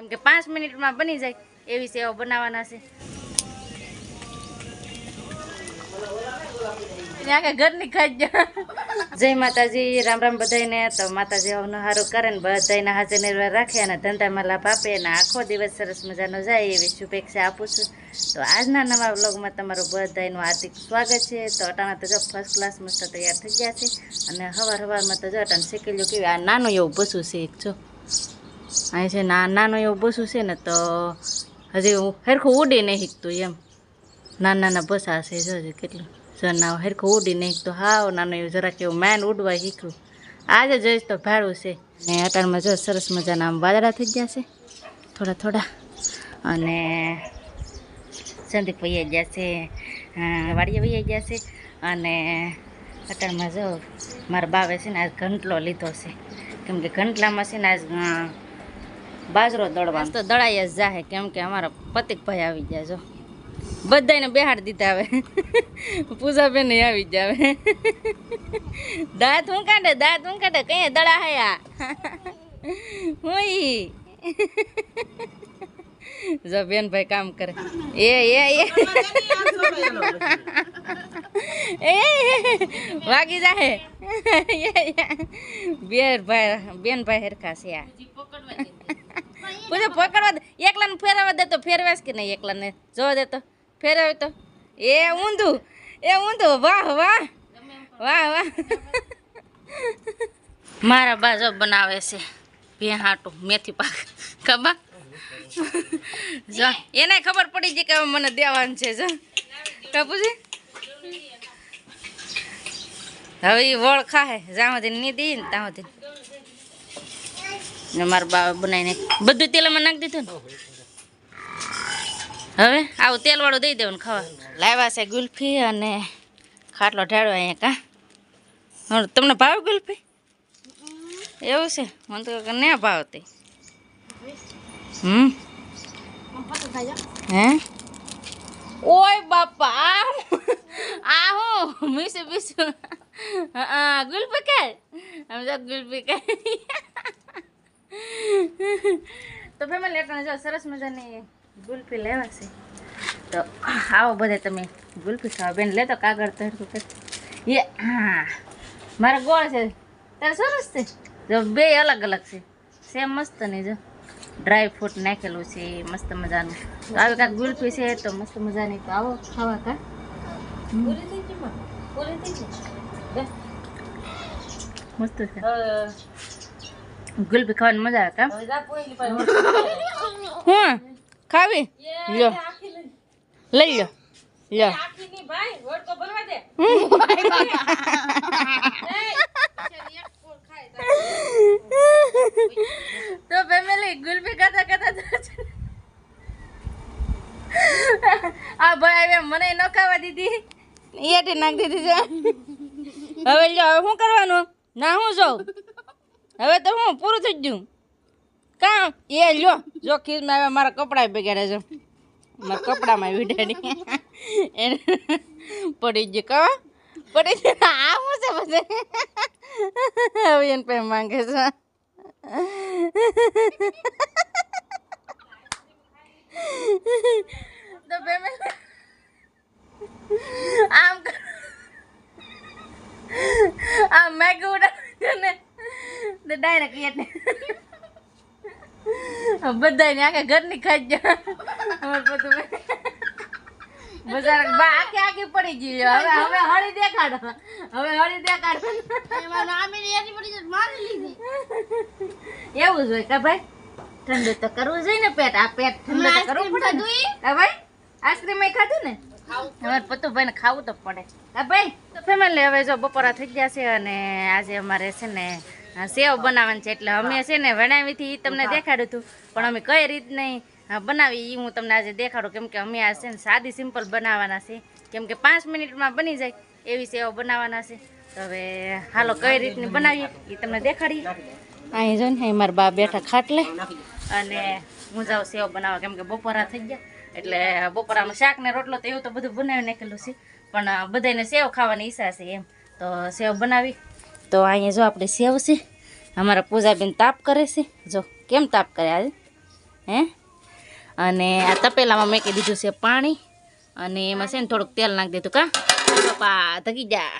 કેમ કે પાંચ મિનિટમાં બની જાય એવી સેવા બનાવવાના છે. ઘરની ખાજ જય માતાજી રામ રામ બધાને તો માતાજી આવનો હારો કરે ને બધાને હાજર નિર્વાર રાખે અને ધંધામાં લાભ આપે અને આખો દિવસ સરસ મજાનો જાય એવી શુભેચ્છા આપું છું. તો આજના નવા વ્લોગમાં તમારું બધાનું હાર્દિક સ્વાગત છે. તો અટાણા તો જો ફર્સ્ટ ક્લાસ મસ્ત તૈયાર થઈ ગયા છે. અને હવાર હવારમાં તો જો અટાણે શીખેલું કેવું આ નાનું એવું બસું છે એક જો. અહીં છે, ના, નાનું એવું બસું છે ને તો હજી હું હરખું ઉડી નહીં શીખતું એમ. નાના નાના બસા છે, જો કેટલું જો ના હરખું ઉડી નહીં શીખતું હાવ નાનું એવું જરાક એવું મેન ઉડવા શીખ્યું આજે જોઈશ તો ભાડું છે. ને અટાણમાં જો સરસ મજાના આમ વાદળા થઈ ગયા છે. થોડા થોડા. અને સંદીપ વૈયા ગયા છે. વાડીએ વૈયા ગયા છે. અને અટાણમાં જો મારા બાવે છે ને આજ ઘંટલો લીધો છે. કેમ કે ઘંટલામાં છે ને આજ બાજરો દળવાનો. તો દળાઈ જ જાહે, કેમ કે અમારા પતિક ભાઈ આવી ગયા જો. બધાને બેહાડ દીધા હવે. પૂજાબેન આવી જાવે દાંત હું કાઢે દાંત હું કાઢે કઈ દડા હયા. હુઈ જો બેન ભાઈ કામ કરે. એ એ એ. વાગી જાહે. બેનભાઈ બેનભાઈ હરખા છે આ. પૂજા પકડવા દે. એકલાને ફેરવા દે તો ફેરવાશ કે નહીં એકલાને? જોવા દે તો. ફેરવે તો. એ ઊંધું. એ ઊંધું. વાહ વાહ. વાહ વાહ. મારા બાજો બનાવે છે ભેહાટું મેથી પાક. ખબર? જો. એને ખબર પડી છે કે મને દેવાનું છે જો. કપુજી હવે વળ ખાહે. જ્યાં સુધી નહીં દઈએ ને ત્યાં સુધી ને મારા બા બનાવીને બધું તેલમાં નાખી દીધું ને. હવે આવું તેલવાળું દઈ દેવાનું ખાવા. લાવ્યા છે ગુલ્ફી અને ખાટલો ઢાળો અહીંયા કા. તમને ભાવ ગુલ્ફી? એવું છે? મને તો ના ભાવતી. હમ? હે? ઓય બાપા આ આ હું મીસું. બીસું હા, ગુલ્ફી કે આમ ગુલ્ફી કે તો ફેમિલી એટલે જો સરસ મજાની ગુલ્ફી લેવા છે. તો આવો બધે તમે ગુલ્ફી ખાવા. બેન લેતો કાગળ તો હરખું કર. એ હા. મારા ગોળ છે. તારે સરસ છે? જો બે અલગ અલગ છે. સેમ મસ્ત નહીં જો. ડ્રાય ફ્રૂટ નાખેલું છે મસ્ત મજાનું. તો આવી કાંઈક ગુલ્ફી છે તો મસ્ત મજાની. તો આવો ખાવા કા? મસ્ત છે. ગુલ્ફી ખાવાની મજા આવે હું? ખાવી? લ્યો. લઈ. લો લ્યો. તો ફેમિલી ગુલ્ફી ખાતા ખાતા આ ભાઈ હવે મને ન ખાવા દીધી. એટી નાખી દીધી છે. હવે લ્યો હવે શું કરવાનું? ના હું જોઉં. હવે તો હું પૂરું થઈ ગયું. કામ એ લ્યો, જો ખીરમાં હવે મારા કપડાં બગાડે છે. મારા કપડામાં વિડાડી એને પડી ગયું કહો પડી ગયું. આ શું છે પછી હવે એને પાસે માંગે છે તો family આમ કર- આમ મેગ ઉડાડ્યો ને તો ડાયરેક્ટ એટલે બધાને આખા ઘરની ખાઈ ગયા અમારે બધું બજાર બા આખી આખી પડી ગઈ હવે હવે હળી દેખાડો. હવે હળી દેખાડો. એવું જ હોય કે ભાઈ? ઠંડુ તો કરવું જોઈએ ને પેટ. આ પેટ ઠંડુ તો કરવું પડે ને. ભાઈ? આઈસ્ક્રીમ ખાધું ને? અમારે પતુભાઈ ને ખાવું તો પડે. હા ભાઈ? તો ફેમિલી હવે જો બપોરા થઈ ગયા છે અને આજે અમારે છે ને આ સેવ બનાવવાની છે એટલે અમે છે ને વણાવી ઈ તમને દેખાડ્યું હતું પણ અમે કઈ રીત નહીં. બનાવી એ હું તમને આજે દેખાડું. કેમ કે અમે આ છે ને સાદી સિમ્પલ બનાવવાના છે. કેમ કે પાંચ મિનિટમાં બની જાય એવી સેવ બનાવવાના છે. તો હવે હાલો કઈ રીતની બનાવીએ એ તમને દેખાડીએ. અહીં જો ને મારા બા બેઠા ખાટલે અને હું જાઉં સેવ બનાવવા કેમ કે બપોરા થઈ ગયા. એટલે બપોરામાં શાક ને રોટલો તો એવું તો બધું બનાવી નાખેલું છે. પણ બધાને સેવ ખાવાની ઈચ્છા છે એમ. તો સેવ બનાવી. તો અહીંયા જો આપણે સેવ છે. અમારા પૂજાબેન તાપ કરે છે. જો, કેમ તાપ કરે આજે? હે? અને આ તપેલામાં મેકી દીધું છે પાણી. અને એમાં છે ને થોડુંક તેલ નાખી દીધું, કા? પપ્પા થકી જા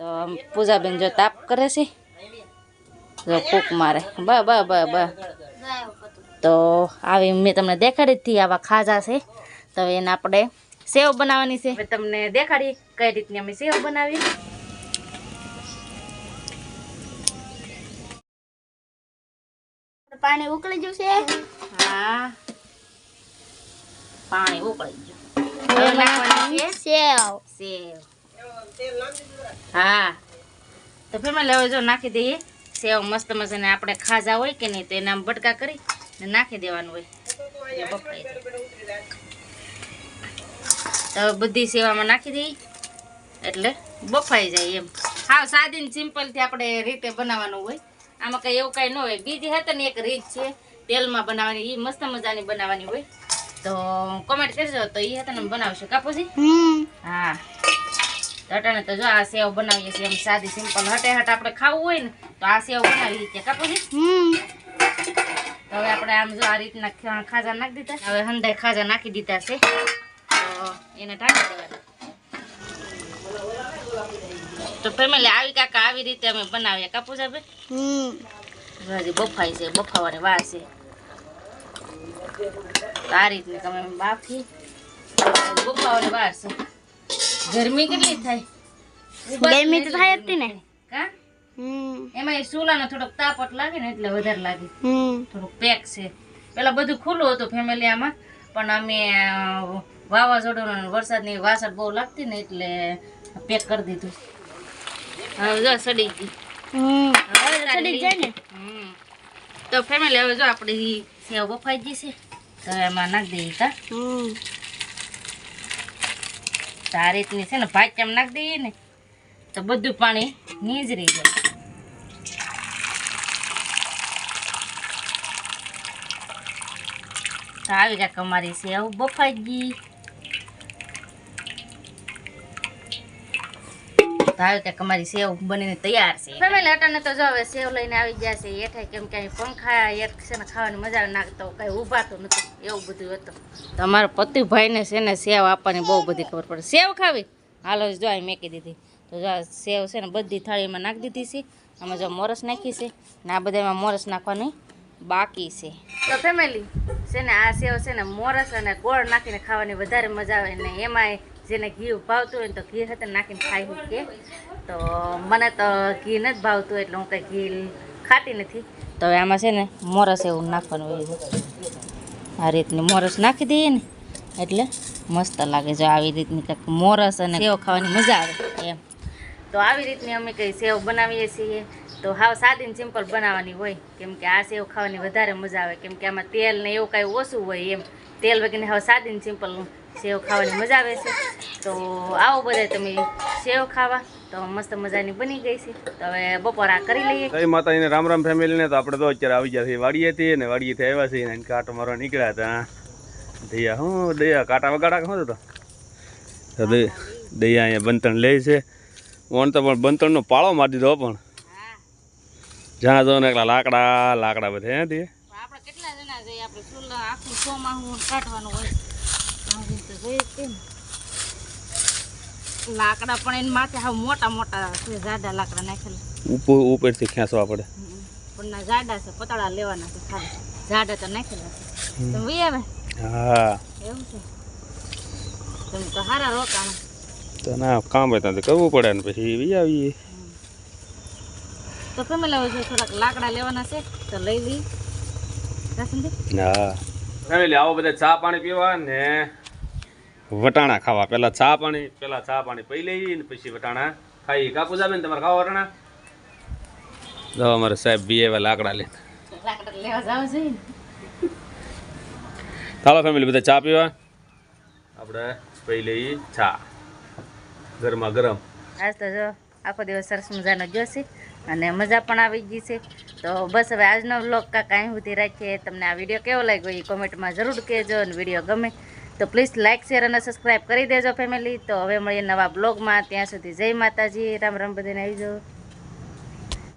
તો પૂજાબેન જો તાપ કરે છે. જો કૂક મારે. બ બ બ બ. તો આવી મેં તમને દેખાડી હતી આવા ખાજા છે. તો એને આપણે સેવ બનાવવાની છે. તમને દેખાડી કઈ રીતની અમે સેવ બનાવી પાણી ઉકળી જશે હા. પાણી ઉકળી ગયું. સેવ સેવ. હા. તો ફેમિલી હવે જો નાખી દઈએ. સેવ મસ્ત મજાને આપણે ખાજા હોય કે નહીં તો એના બટકા કરી ને નાખી દેવાનું હોય. બફાઈ જાય. તો બધી સેવામાં નાખી દઈએ. એટલે બફાઈ જાય એમ. હા સાદી ને સિમ્પલથી આપણે રીતે બનાવવાનું હોય. આમાં કઈ એવું કઈ ન હોય. બીજી હતા ને એક રીત છે તેલમાં બનાવવાની એ મસ્ત મજાની બનાવવાની હોય. તો કોમેન્ટ કરજો તો એ હતા ને બનાવશું કાપુજી હા. અટાણે તો જો આ સેવ બનાવીએ છીએ એમ સાદી સિમ્પલ હટે હટ આપણે ખાવું હોય ને તો આ સેવ બનાવીએ છીએ. કાપોસી તો હવે આપણે આમ જો આ રીતના ખાજા નાખી દીધા. હવે હંધાઈ ખાજા નાખી દીધા છે. તો એને ઢાંકી દેવાના. તો ફેમિલી આવી કાકા આવી રીતે અમે બનાવીએ. કાપુ સાહેબ હજી બફાઈ છે બફાવાની વાર છે. આ રીતની તમે બાફી. બફાવાની વાર છે. ગરમી કેટલી થાય? ગરમી તો થાય હતી ને. કા? એમાં ચૂલાનો થોડોક તાપટ લાગે ને એટલે વધારે લાગે. થોડુંક પેક છે. પેલા બધું ખુલ્લું હતું ફેમિલી આમાં. પણ અમે વાવાઝોડો વાવાઝોડું વરસાદ વરસાદની વાસણ બહુ લાગતી ને એટલે પેક કરી દીધું. હવે જો સડી ગઈ. હમ. હવે સડી જાય ને. તો ફેમિલી હવે જો આપણી સેવ બફાઈ ગઈ છે. તો એમાં નાખી દઈએ તા આ રીતની છે ને ભાચ્યામાં નાખી દઈએ ને તો બધું પાણી નીજરી જાય. તો આવી કાંઈક અમારી સેવ બફાઈ ગઈ. આવી કાંઈક અમારી સેવ બનીને તૈયાર છે. ફેમિલી અટાને તો જો હવે સેવ લઈને આવી ગયા છે એઠાય કેમ કે પંખા એક છે ને ખાવાની મજા નાખતો કઈ ઉભાતું નતું એવું બધું હતું. તો અમારા પતિભાઈને છે ને સેવ આપવાની બહુ બધી ખબર પડે. સેવ ખાવી? હાલો જો અહીં મેકી દીધી. તો જો સેવ છે ને બધી થાળીમાં નાખી દીધી છે. આમાં જો મોરસ નાખી છે ને આ બધામાં મોરસ નાખવાની બાકી છે. તો ફેમિલી છે ને આ સેવ છે ને મોરસ અને ગોળ નાખીને ખાવાની વધારે મજા આવે ને એમાંય જેને ઘી ભાવતું હોય ને તો ઘી સાથે નાખીને ખાઈ શકીએ. તો મને તો ઘી નથી ભાવતું એટલે હું કંઈ ઘી ખાતી નથી. તો હવે આમાં છે ને મોરસ એવું નાખવાનું હોય આ રીતની મોરસ નાખી દઈએ ને એટલે મસ્ત લાગે જો આવી રીતની કંઈક મોરસ અને સેવ ખાવાની મજા આવે એમ. તો આવી રીતની અમે કંઈ સેવ બનાવીએ છીએ. તો હાવ સાદી સિમ્પલ બનાવવાની હોય. કેમ કે આ સેવ ખાવાની વધારે મજા આવે. કેમ કે આમાં તેલ ને એવું કાંઈ ઓછું હોય એમ. તેલ વગેરે હાવ સાદી સિમ્પલ સેવ ખાવાની મજા આવે છે. તો આવો બધા તમે સેવ ખાવા. તો મસ્ત મજાની બની ગઈ છે. તો હવે બપોરા કરી લઈએ. જય માતાજીને રામ રામ ફેમિલીને. તો આપણે તો અત્યારે આવી ગયા છીએ વાડીએથી ને વાડીએથી આવ્યા છીએ ને કાંટો મારવા નીકળ્યા હતા. દયા હું દયા કાંટા વગાડા શું તો? દૈયા દયા અહીંયા બંતણ લે છે. ઓન તો પણ બંતણનો પાળો મારી દીધો પણ. જ્યાં જો ને એકલા લાકડા લાકડા બધે હે દે આપણે કેટલા જણા જઈએ? આપણે ચૂલા આખું ચોમાહું કાઢવાનું હોય. લાકડા પણ એની માથે હા મોટા મોટા છે જાડા લાકડા નાખેલા. ઉપર ઉપરથી ખેંચવા પડે. પણ ના જાડા છે પતળા લેવાના છે ખાલી. જાડા તો નાખેલા છે. તમે વી આવે? હા. એવું છે? તમે તો સારા રોકાણ. તો ના કામ હોય તો કરવું પડે ને પછી વી આવીએ. તો ફેમિલી લાવો છો થોડાક લાકડા લેવાના છે તો લઈ લઈ. હા. ફેમિલી આવો બધા ચા પાણી પીવા ને વટાણા ખાવા. પેલા ચા પાણી પેલા ચા પાણી પી લઈએ ને પછી વટાણા ખાઈ કાપુ જાવે ને તમારે ખાવા વટાણા? જો અમારે સાહેબ બી એવા લાકડા લે. લાકડા લેવા જાવ જોઈએ ચાલો ફેમિલી બધા ચા પીવા. આપણે પી લઈએ ચા. ગરમા ગરમ. આજ તો જો આખો દિવસ સરસ મજાનો જોશે અને મજા પણ આવી ગઈ છે. તો બસ હવે આજનો વ્લોગ કાંઈ સુધી રાખીએ. તમને આ વીડિયો કેવો લાગ્યો એ કોમેન્ટમાં જરૂર કહેજો અને વીડિયો ગમે તો પ્લીઝ લાઇક શેર અને સબસ્ક્રાઈબ કરી દેજો ફેમિલી તો હવે મળીએ નવા બ્લોગમાં ત્યાં સુધી જય માતાજી. રામ રામ બધાને આવી જાઓ.